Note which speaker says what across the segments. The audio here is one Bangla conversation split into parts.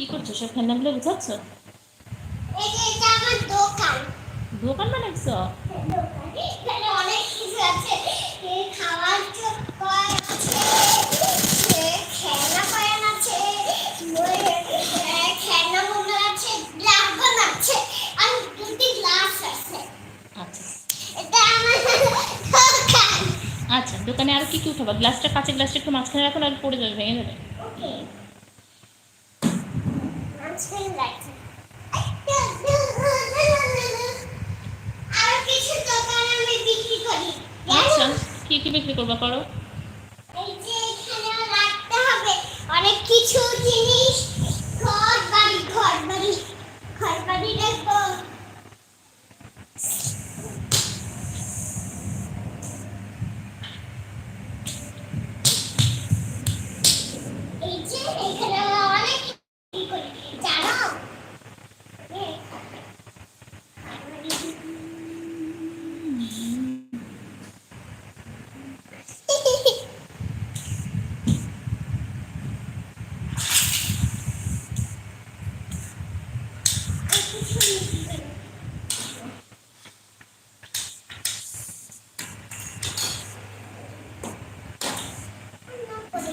Speaker 1: কি করছ? সব খেলনাগুলো গুছাচ্ছ?
Speaker 2: দোকান
Speaker 1: বানাইছো?
Speaker 2: অনেক কিছু আছে
Speaker 1: আচ্ছা। আচ্ছা দোকানে আর কি কি উঠাবা? গ্লাসটা কাঁচের গ্লাসটা একটু মাঝখানে রাখো আর পড়ে যাবে, ভেঙে যাবে।
Speaker 2: ওকে মাঝখানে আর কিছু দোকান আমি বিক্রি করি।
Speaker 1: আচ্ছা কি কি বিক্রি করবা করো?
Speaker 2: এই যে এখানে রাখতে হবে। অনেক কিছু জিনিস ঘর বাড়ি ঘর বাড়ি ঘর বাড়ি রাখব এই যে এখানে আমরা অনেক কি করি জানো এই,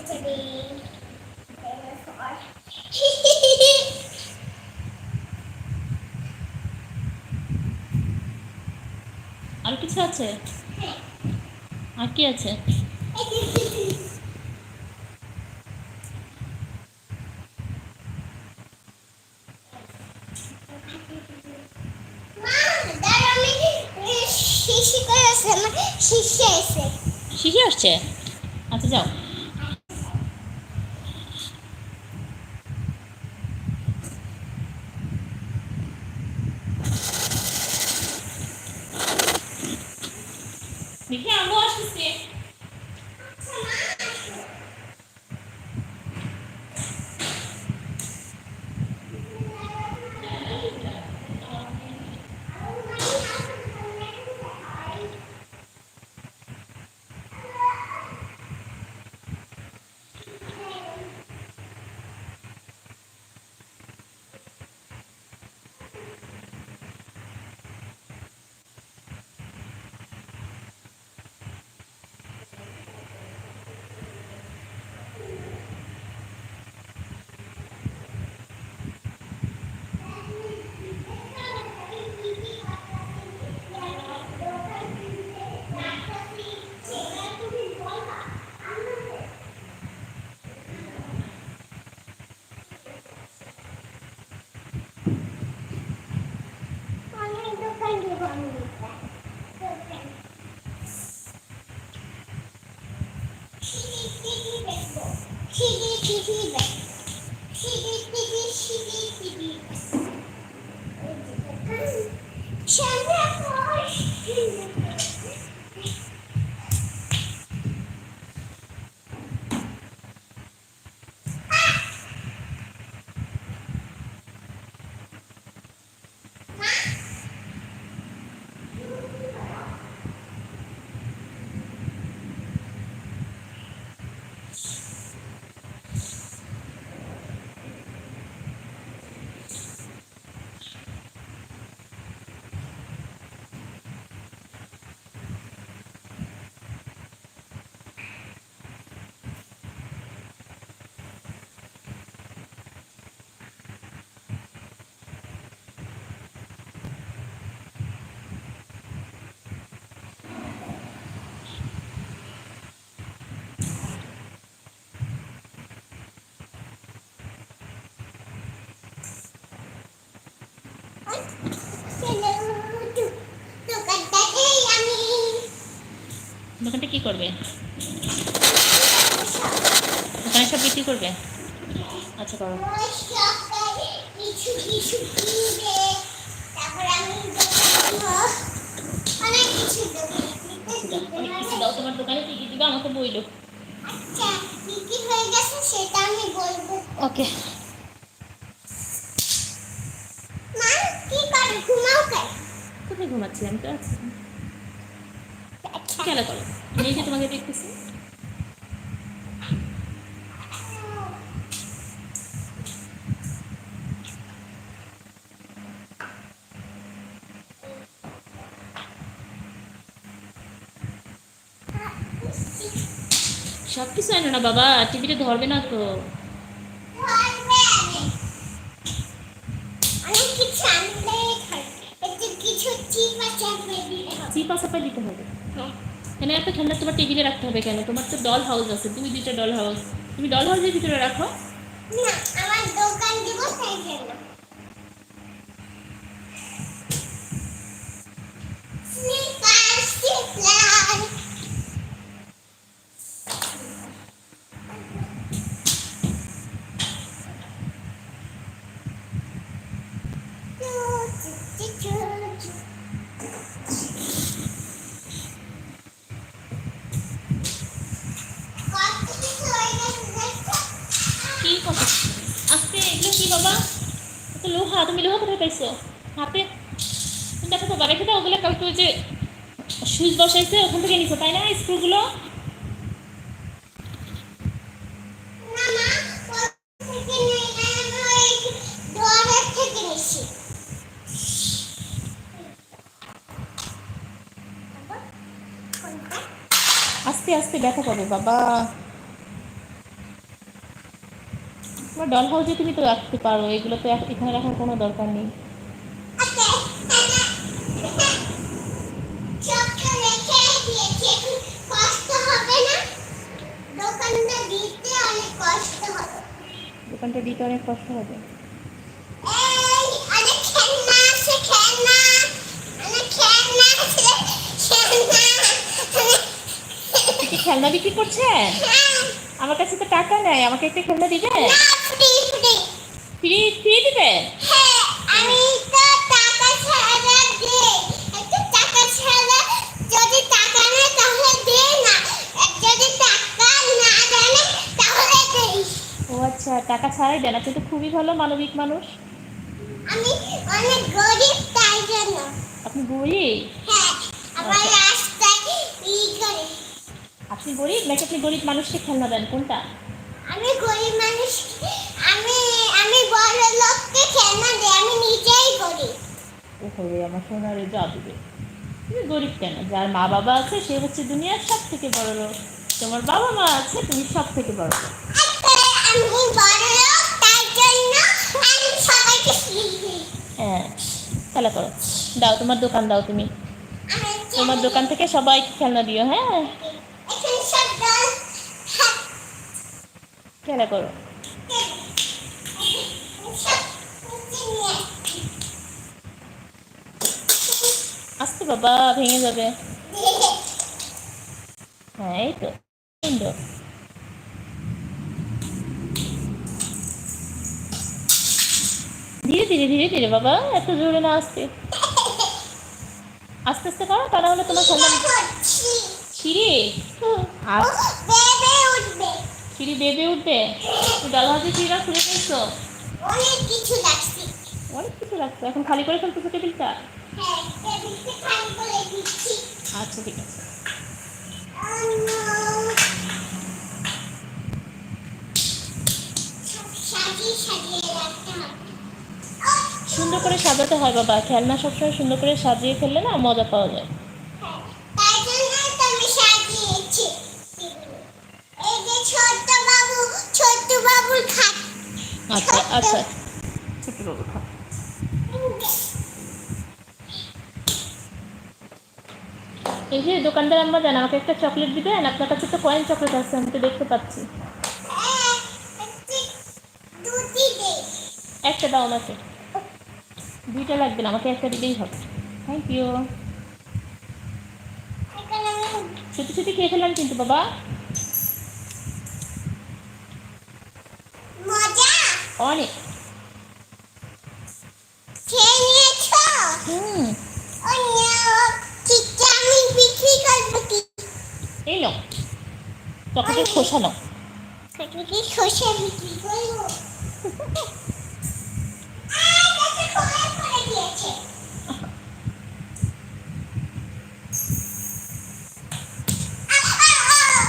Speaker 1: আর কিছু আছে? আর কি আছে?
Speaker 2: শিশি
Speaker 1: আসছে? আচ্ছা যাও। দেখি আম্মু আসতেছে দোকানটা কি করবে? দোকানে সব বিক্রি করবে? আচ্ছা করো। তোমার দোকানে কি কি দিবে? আমাকে বইলো। ওকে। কোথায় ঘুমাচ্ছি আমি তো এই যে তোমাকে দেখতেছি।
Speaker 2: সব কিছু আনো না বাবা টিভিটা ধরবে না তো।
Speaker 1: চিপা
Speaker 2: চাপাই দিতে হবে। এখানে একটা খেলনা তোমার টেবিলে রাখতে হবে কেন? তোমার তো ডল হাউস আছে। তুমি দুইটা ডল হাউস তুমি ডল হাউসের ভিতরে রাখো।
Speaker 1: না, আমার দোকান দিব সেই জন্য sneakers. কত কিছু হয়ে গেছে দেখছ?
Speaker 2: কি কথা আজকে এগুলো কি বাবা তো লোহা তুমি লোহা কোথায় পাইছো হাতে তুমি দেখো বাবা রেখে দাও ওগুলো কালকে ওই যে সুইচ বসাইছে ওখান থেকে নিছো তাই না স্ক্রুগুলো
Speaker 1: না মা, ওর থেকে নেই না, আমি ওই ডোরের থেকে নিছি। কোনটা?
Speaker 2: আস্তে আস্তে ব্যথা পাবে, বাবা তোমার ডল হাউসে তুমি তো রাখতে পারো এগুলো তো এখ- এখানে রাখার কোনো দরকার নেই
Speaker 1: আচ্ছা, তাহলে চোখটা রেখে দিয়েছি, এখন কষ্ট হবে না? দোকানটা দিতে অনেক কষ্ট হবে।
Speaker 2: দোকানটা দিতে অনেক কষ্ট হবে।
Speaker 1: খেলনা
Speaker 2: বিক্রি করছেন?
Speaker 1: হ্যাঁ,
Speaker 2: আমার কাছে তো টাকা নেই আমাকে একটা খেলনা দিবে। ফ্রি ফ্রি দিবে
Speaker 1: হ্যাঁ, আমি তো টাকা ছাড়া দিই। একটু টাকা ছাড়া যদি টাকা নেয় তাহলে দে না। আর যদি টাকা না জানে তাহলে দেই।
Speaker 2: ও আচ্ছা টাকা ছাড়াই দেন আপনি তো খুবই ভালো মানবিক মানুষ।
Speaker 1: আমি অনেক গরিব তাই জন্য।
Speaker 2: আপনি গরিব?
Speaker 1: হ্যাঁ আবার রাস্তায় ই করে।
Speaker 2: আপনি গরিব? নাকি আপনি গরিব মানুষকে খেলনা দেন? কোনটা?
Speaker 1: আমি গরিব মানুষ আমি আমি বড় লোককে খেলনা দিই আমি নিজেই গরিব।
Speaker 2: ও হবে আমার সোনারে যা দিবে তুমি গরিব কেন? যার মা বাবা আছে সে হচ্ছে দুনিয়ার সব থেকে বড় লোক। তোমার বাবা মা আছে তুমি সব থেকে বড় লোক।
Speaker 1: আমি বড় লোক তাই জন্য আমি সবাইকে ফ্রি দিই
Speaker 2: হ্যাঁ খেলা করো। দাও, তোমার দোকান দাও তুমি। তোমার দোকান থেকে সবাই খেলনা দিও হ্যাঁ? খেলা করো। আসতে বাবা, ভেঙে যাবে। হ্যাঁ এই তো। সুন্দর ধীরে ধীরে ধীরে ধীরে, বাবা, এত জোরে না আসতে। আস্তে আস্তে করো, তা না হলে তোমার খেলনা
Speaker 1: করছি।
Speaker 2: সিঁড়ি
Speaker 1: বেবে উঠবে।
Speaker 2: ডালহাজি সিঁড়িটা খুলে ফেলছো
Speaker 1: অনেক কিছু লাগছে
Speaker 2: অনেক কিছু রাখছো, এখন খালি করে ফেলতেছো টেবিলটা? আচ্ছা ঠিক আছে।
Speaker 1: সাজিয়ে সাজিয়ে রাখতে হবে।
Speaker 2: সুন্দর করে সাজাতে হয় বাবা। খেলনা সবসময় সুন্দর করে সাজিয়ে ফেললে না মজা পাওয়া যায়। আচ্ছা আচ্ছা। ছোট বাবু খা। এই যে দোকানদার আম্মা জান আমাকে একটা চকলেট দিবেন? আপনার কাছে তো কয়েন চকলেট আছে আমি তো দেখতে পাচ্ছি।
Speaker 1: হ্যাঁ, একটা
Speaker 2: দাও আমাকে। দুইটা লাগবে না আমাকে একটা দিলেই হবে। থ্যাংক ইউ ছুটি ছুটি খেয়ে ফেললাম কিন্তু বাবা। অনেক। হুম। এই নাও। চকলেটের খোসা নাও।
Speaker 1: খোসা বিক্রি করব আয়, কাছে খোলা করে দিয়েছে। আহ, আহ, আহ!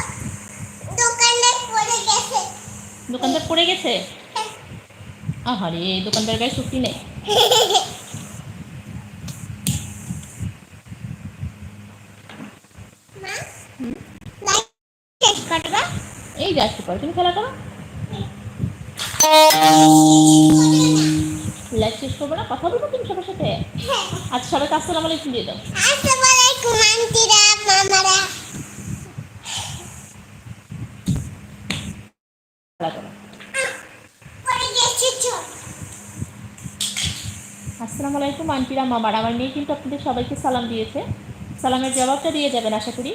Speaker 1: দোকানদার পড়ে গেছে
Speaker 2: দোকানদার পড়ে গেছে আহারে দোকানদার গায়ে শক্তি নেই। ফিরে আসতে পারো তুমি খেলা করো। লাইভ শেষ করব না কথা বলব তুমি সবার সাথে। আচ্ছা সবাইকে আসসালামু আলাইকুম দিয়ে দাও
Speaker 1: আসসালামাইকুম আন্টিরা মামারা
Speaker 2: খেলা করো
Speaker 1: পরে গেছিছো
Speaker 2: আসসালামু আলাইকুম আন্টিরা মামার। আমার মেয়ে কিন্তু আপনাদের সবাইকে সালাম দিয়েছে। সালামের জবাবটা দিয়ে যাবেন আশা করি।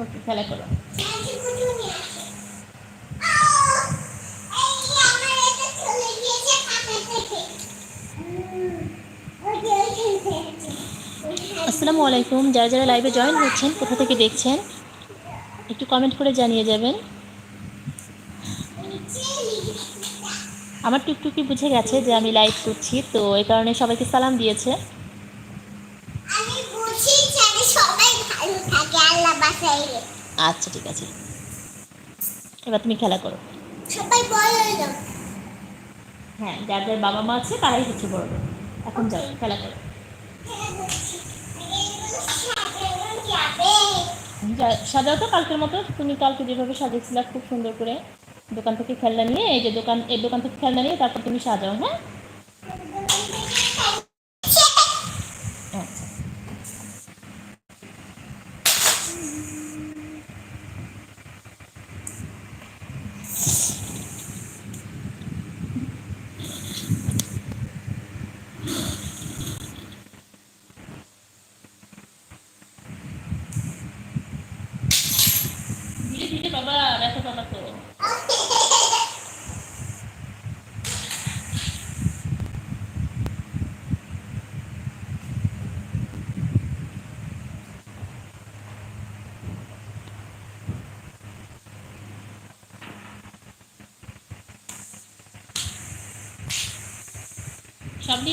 Speaker 2: ওকে, খেলা করো। আসসালামু আলাইকুম। যারা যারা লাইভে জয়েন হচ্ছেন, কোথা থেকে দেখছেন? একটু কমেন্ট করে জানিয়ে যাবেন আমার টুকটুকি বুঝে গেছে যে আমি লাইভ করছি তো এই কারণে সবাইকে সালাম দিয়েছে। আচ্ছা ঠিক আছে। এবার তুমি খেলা করো।
Speaker 1: সবাই
Speaker 2: হ্যাঁ যার যার বাবা মা আছে তারাই হচ্ছে বড় এখন যাও খেলা করো। সাজাও তো কালকের মতো। তুমি কালকে যেভাবে সাজিয়েছিলে খুব সুন্দর করে। দোকান থেকে খেলনা নিয়ে, এই যে দোকান, এই দোকান থেকে খেলনা নিয়ে তারপর তুমি সাজাও হ্যাঁ আচ্ছা ধীরে ধীরে বাবা ব্যথা বাবা তো সব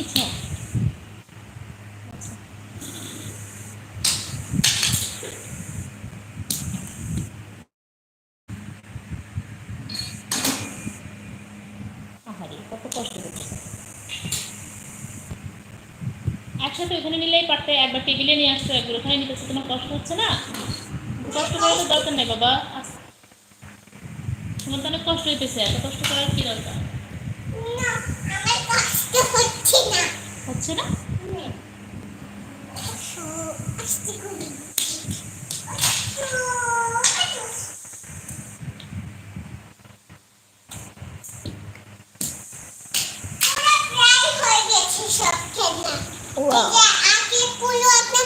Speaker 2: একসাথে ওখানে নিলেই পারতে, একবার টেবিলে নিয়ে আসতো একবার ওখানে নিতেছে তোমার কষ্ট হচ্ছে না? কষ্ট করার তো দরকার নেই বাবা। তোমার তো অনেক কষ্ট হইতেছে, এত কষ্ট করার কি দরকার
Speaker 1: না আমার কষ্ট হচ্ছে না
Speaker 2: হচ্ছে না
Speaker 1: আস্তে করি প্রায় হয়ে গেছে সব খেলনা
Speaker 2: Wow.
Speaker 1: এই যে আগে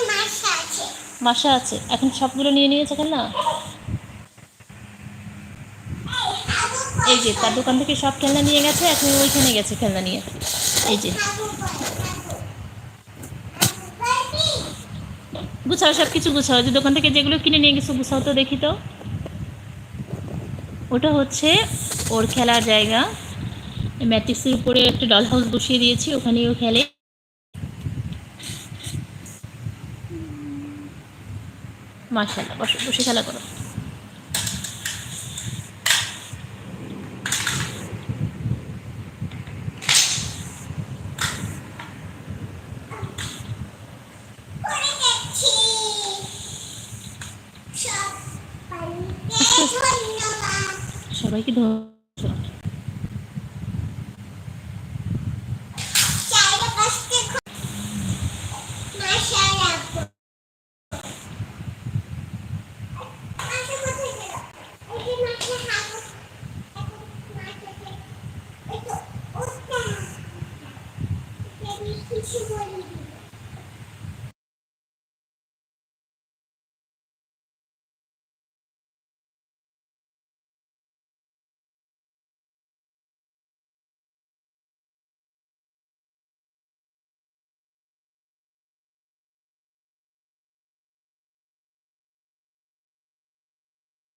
Speaker 1: মাসা আছে।
Speaker 2: মাসা আছে। এখন সবগুলো নিয়ে নিয়েছে কেন? না এই যে তার দোকান থেকে সব খেলনা নিয়ে গেছে এখন ওইখানে গেছে খেলনা নিয়ে। এই যে। গুছাও সব কিছু গুছাও। যে দোকান থেকে যেগুলো কিনে নিয়ে গেছো, গুছাও তো দেখি তো। ওটা হচ্ছে ওর খেলার জায়গা। ম্যাট্রিক্সের উপরে একটা ডল হাউস বসিয়ে দিয়েছি, ওখানেও খেলে। মার্শাল্লাহ বসে বসে খেলা করে
Speaker 1: যাচ্ছি সব পানিতে ধন্যবাদ
Speaker 2: সবাইকে ধন্যবাদ
Speaker 1: চাইলে পাশে মাশাআল্লাহ মাশা কোথায় গেল ওই যে মাশা হাগু মাশাকে এই তো ওটা আমি কিছু বলিনি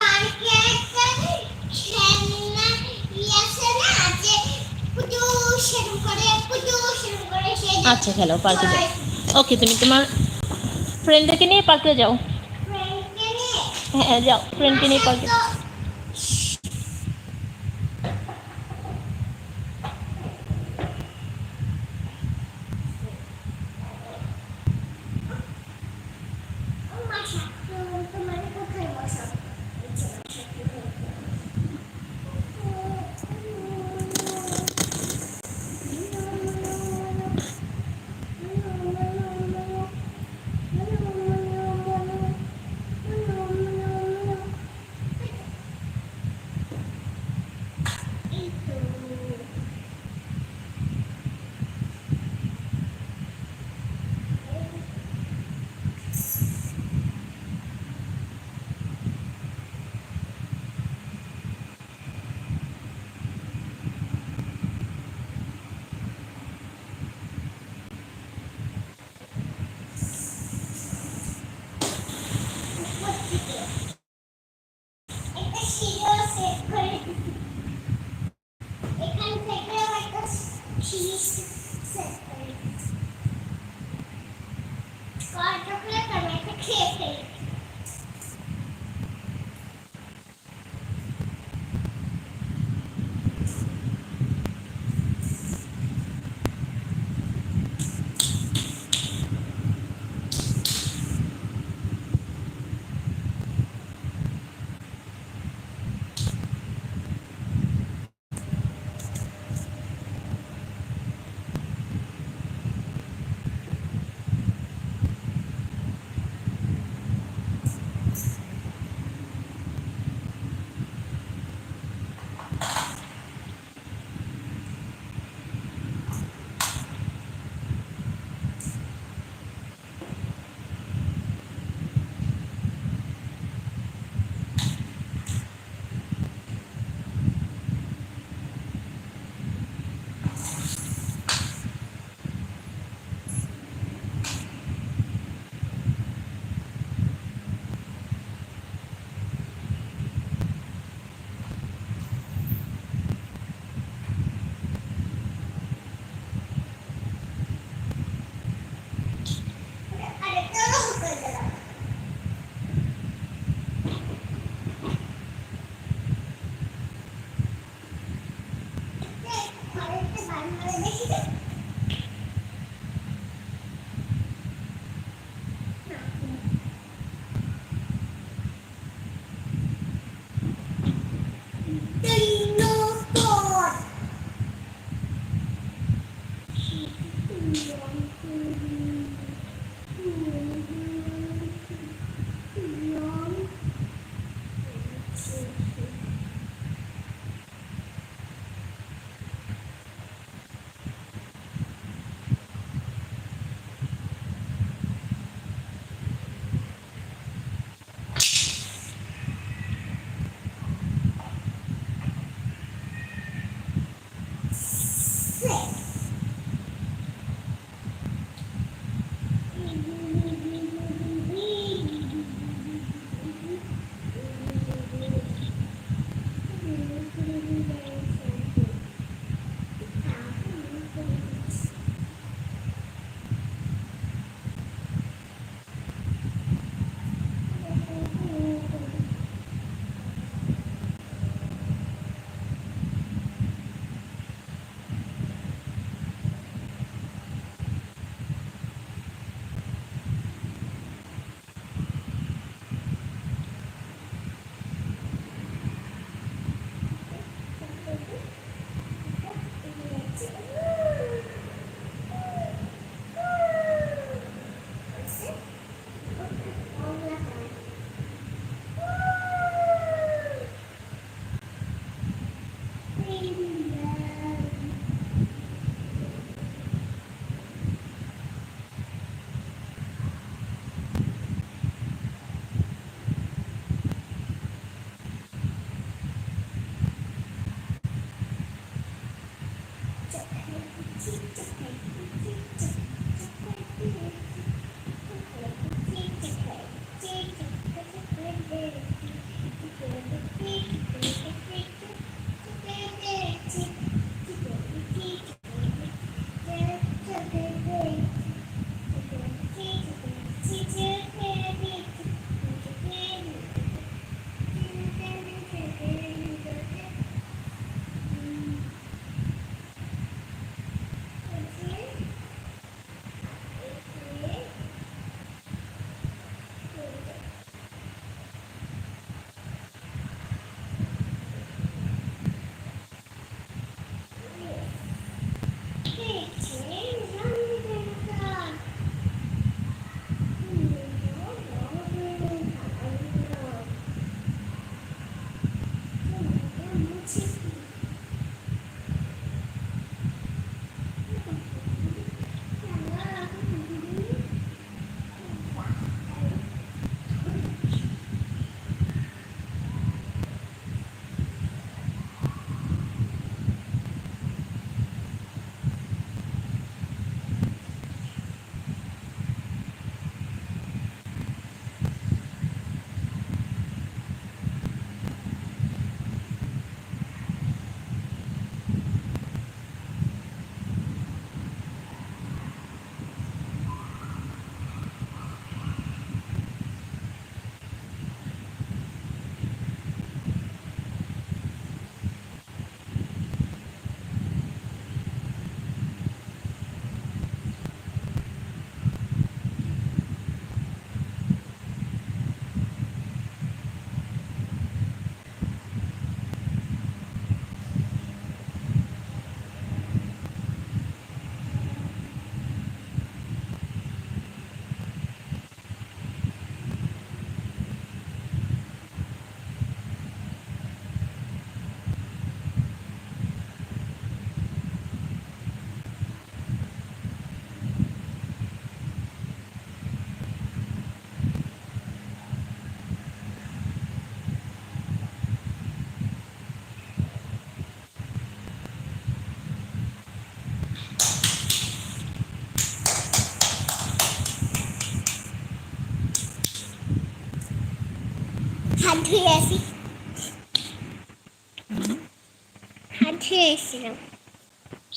Speaker 1: পার্কে একটা খেলনা ইয়ে আছে না যে পুজো শুরু করে পুজো শুরু করে সেই
Speaker 2: আচ্ছা খেলো পার্কে যাও। ওকে তুমি তোমার ফ্রেন্ডদেরকে নিয়ে পার্কে যাও। হ্যাঁ যাও ফ্রেন্ডকে নিয়ে পার্কে।
Speaker 1: Thank you. হাত ধুয়ে আসি। হাত ধুয়ে এসেছিলাম।